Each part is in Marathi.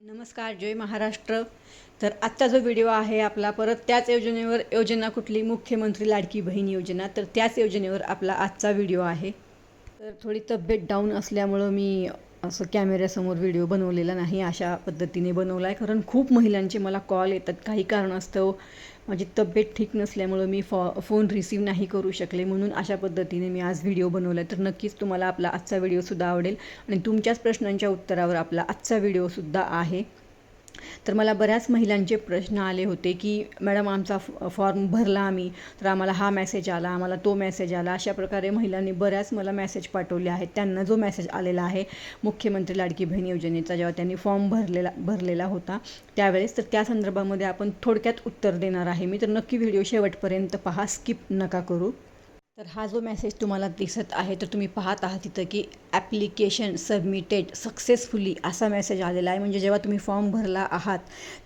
नमस्कार जय महाराष्ट्र. तर आत्ता जो व्हिडिओ आहे आपला परत त्याच योजनेवर योजना कुठली? मुख्यमंत्री लाडकी बहीण योजना. तर त्याच योजनेवर आपला आजचा व्हिडिओ आहे. तर थोडी तब्येत डाऊन असल्यामुळं मी असं कॅमेऱ्यासमोर व्हिडिओ बनवलेला नाही अशा पद्धतीने बनवला आहे कारण खूप महिलांचे मला कॉल येतात. काही कारणास्तव माझी तब्येत ठीक नसल्यामुळं मी फॉ फोन रिसीव नाही करू शकले. म्हणून अशा पद्धतीने मी आज व्हिडिओ बनवला तर नक्कीच तुम्हाला आपला आजचा व्हिडिओसुद्धा आवडेल. आणि तुमच्याच प्रश्नांच्या उत्तरावर आपला आजचा व्हिडिओसुद्धा आहे. तर मला बऱ्याच महिलांचे प्रश्न आले होते की मॅडम आमचा फॉर्म भरला आम्ही तर आम्हाला हा मेसेज आला आम्हाला तो मेसेज आला. अशा प्रकारे महिलांनी बऱ्याच मला मेसेज पाठवले आहेत. त्यांना जो मेसेज आलेला आहे मुख्यमंत्री लाडकी बहीण योजनेचा जेव्हा त्यांनी फॉर्म भरलेला भरलेला होता त्यावेळेस तर त्या संदर्भामध्ये आपण थोडक्यात उत्तर देणार आहे. मी तर नक्की व्हिडिओ शेवटपर्यंत पहा स्किप नका करू. तर हा जो मेसेज तुम्हाला दिसत आहे तर तुम्ही पाहत आहात तिथं की ॲप्लिकेशन सबमिटेड सक्सेसफुली असा मेसेज आलेला आहे. म्हणजे जेव्हा तुम्ही फॉर्म भरला आहात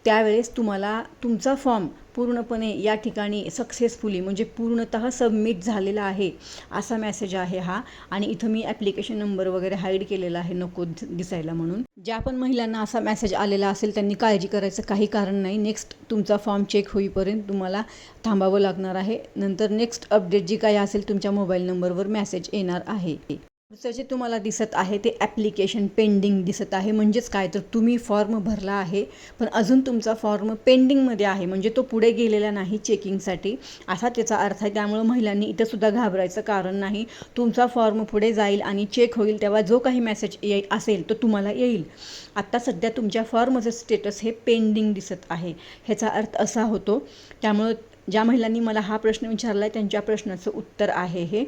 त्यावेळेस तुम्हाला तुमचा फॉर्म पूर्णपणे या ठिकाणी सक्सेसफुली म्हणजे पूर्णतः सबमिट झालेला आहे असा मेसेज आहे हा. आणि इथं मी ॲप्लिकेशन नंबर वगैरे हाईड केलेला आहे नको दिसायला म्हणून. ज्या पण महिलांना असा मेसेज आलेला असेल त्यांनी काळजी करायचं काही कारण नाही. नेक्स्ट तुमचा फॉर्म चेक होईपर्यंत तुम्हाला थांबावं लागणार आहे. नंतर नेक्स्ट अपडेट जी काही असेल तुमच्या मोबाईल नंबरवर मेसेज येणार आहे. पुढचं जे तुम्हाला दिसत आहे ते ॲप्लिकेशन पेंडिंग दिसत आहे. म्हणजेच काय? तर तुम्ही फॉर्म भरला आहे पण अजून तुमचा फॉर्म पेंडिंगमध्ये आहे. म्हणजे तो पुढे गेलेला नाही चेकिंगसाठी असा त्याचा अर्थ आहे. त्यामुळं महिलांनी इथंसुद्धा घाबरायचं कारण नाही. तुमचा फॉर्म पुढे जाईल आणि चेक होईल तेव्हा जो काही मेसेज ये असेल तो तुम्हाला येईल. आत्ता सध्या तुमच्या फॉर्मचं स्टेटस हे पेंडिंग दिसत आहे. ह्याचा अर्थ असा होतो. त्यामुळं ज्या महिलांनी मला हा प्रश्न विचारला आहे त्यांच्या प्रश्नाचं उत्तर आहे हे.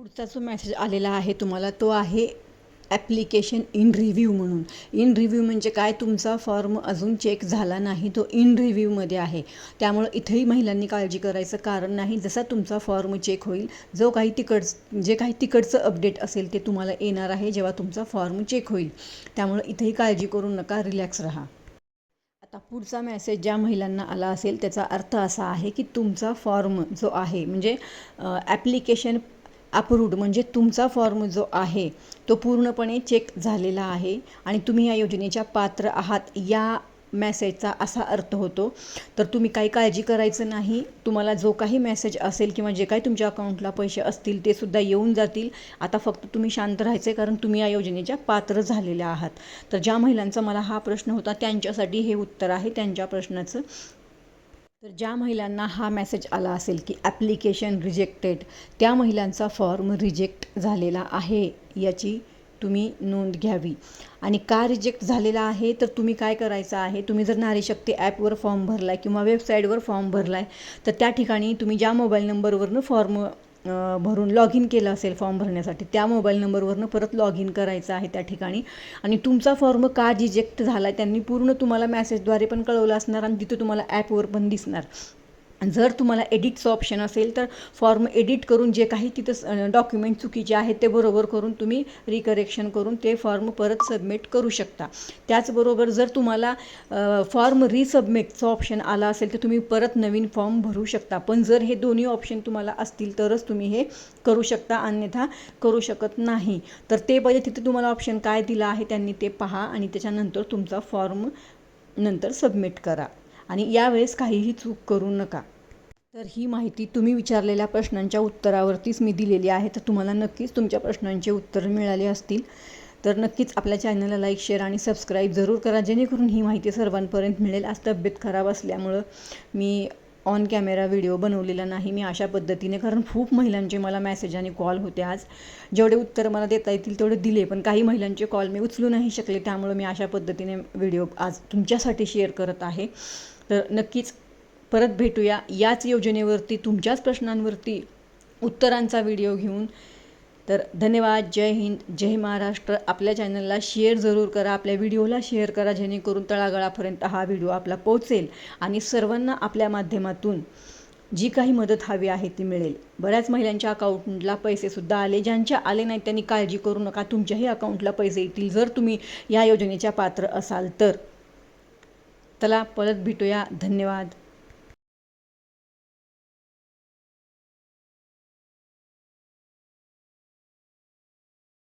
पुढचा जो मेसेज आलेला आहे तुम्हाला तो आहे ॲप्लिकेशन इन रिव्ह्यू म्हणून. इन रिव्ह्यू म्हणजे काय? तुमचा फॉर्म अजून चेक झाला नाही तो इन रिव्ह्यूमध्ये आहे. त्यामुळं इथेही महिलांनी काळजी करायचं कारण नाही. जसा तुमचा फॉर्म चेक होईल जो काही तिकड जे काही तिकडचं अपडेट असेल ते तुम्हाला येणार आहे जेव्हा तुमचा फॉर्म चेक होईल. त्यामुळं इथेही काळजी करू नका रिलॅक्स राहा. आता पुढचा मेसेज ज्या महिलांना आला असेल त्याचा अर्थ असा आहे की तुमचा फॉर्म जो आहे म्हणजे ॲप्लिकेशन अप्रूव्ड म्हणजे तुमचा फॉर्म जो आहे तो पूर्णपणे चेक झालेला आहे आणि तुम्ही या योजनेच्या पात्र आहात. या मॅसेजचा असा अर्थ होतो. तर तुम्ही काही काळजी करायचं नाही. तुम्हाला जो काही मेसेज असेल किंवा जे काही तुमच्या अकाउंटला पैसे असतील ते सुद्धा येऊन जातील. आता फक्त तुम्ही शांत राहायचे कारण तुम्ही या योजनेच्या पात्र झालेल्या आहात. तर ज्या महिलांचा मला हा प्रश्न होता त्यांच्यासाठी हे उत्तर आहे त्यांच्या प्रश्नाचं. तर ज्या महिलांना हा मेसेज आला असेल की ॲप्लिकेशन रिजेक्टेड त्या महिलांचा फॉर्म रिजेक्ट झालेला आहे याची तुम्ही नोंद घ्यावी. आणि का रिजेक्ट झालेला आहे? तर तुम्ही काय करायचं आहे? तुम्ही जर नारी शक्ती ॲपवर फॉर्म भरला आहे किंवा वेबसाईटवर फॉर्म भरला आहे तर त्या ठिकाणी तुम्ही ज्या मोबाईल नंबरवरनं फॉर्म भरून लॉग इन केलं असेल फॉर्म भरण्यासाठी त्या मोबाईल नंबरवरनं परत लॉग इन करायचं आहे त्या ठिकाणी. आणि तुमचा फॉर्म का रिजेक्ट झाला आहे त्यांनी पूर्ण तुम्हाला मॅसेजद्वारे पण कळवलं असणार आणि तिथं तुम्हाला ॲपवर पण दिसणार. जर तुम्हाला एडिटचं ऑप्शन असेल तर फॉर्म एडिट करून जे काही तिथं डॉक्युमेंट चुकीचे आहेत ते बरोबर करून तुम्ही रिकरेक्शन करून ते फॉर्म परत सबमिट करू शकता. त्याचबरोबर जर तुम्हाला फॉर्म रिसबमिटचं ऑप्शन आला असेल तर तुम्ही परत नवीन फॉर्म भरू शकता. पण जर हे दोन्ही ऑप्शन तुम्हाला असतील तरच तुम्ही हे करू शकता अन्यथा करू शकत नाही. तर ते पहिले तिथे तुम्हाला ऑप्शन काय दिलं आहे त्यांनी ते पहा आणि त्याच्यानंतर तुमचा फॉर्म नंतर सबमिट करा. आणि यावेळेस काहीही चूक करू नका. तर ही माहिती तुम्ही विचारलेल्या प्रश्नांच्या उत्तरावरतीच मी दिलेली आहे. तर तुम्हाला नक्कीच तुमच्या प्रश्नांचे उत्तर मिळाले असतील. तर नक्कीच आपल्या चॅनलला लाईक शेअर आणि सबस्क्राईब जरूर करा. जेणेकरून ही माहिती सर्वांपर्यंत मिळेल. आज तब्येत खराब असल्यामुळं मी ऑन कॅमेरा व्हिडिओ बनवलेला नाही. मी अशा पद्धतीने कारण खूप महिलांचे मला मेसेज आणि कॉल होते आज. जेवढे उत्तर मला देता येतील तेवढे दिले पण काही महिलांचे कॉल मी उचलू नाही शकले. त्यामुळं मी अशा पद्धतीने व्हिडिओ आज तुमच्यासाठी शेअर करत आहे. तर नक्कीच परत भेटूया. याच योजनेवरती तुमच्याच प्रश्नांवरती उत्तरांचा व्हिडिओ घेऊन. तर धन्यवाद. जय हिंद जय महाराष्ट्र. आपल्या चॅनलला शेअर जरूर करा. आपल्या व्हिडिओला शेअर करा जेणेकरून तळागाळापर्यंत हा व्हिडिओ आपला पोहोचेल आणि सर्वांना आपल्या माध्यमातून जी काही मदत हवी आहे ती मिळेल. बऱ्याच महिलांच्या अकाउंटला पैसेसुद्धा आले. ज्यांच्या आले नाहीत त्यांनी काळजी करू नका. तुमच्याही अकाउंटला पैसे येतील. जर तुम्ही या योजनेच्या पात्र असाल तर. चला परत भेटूया. धन्यवाद.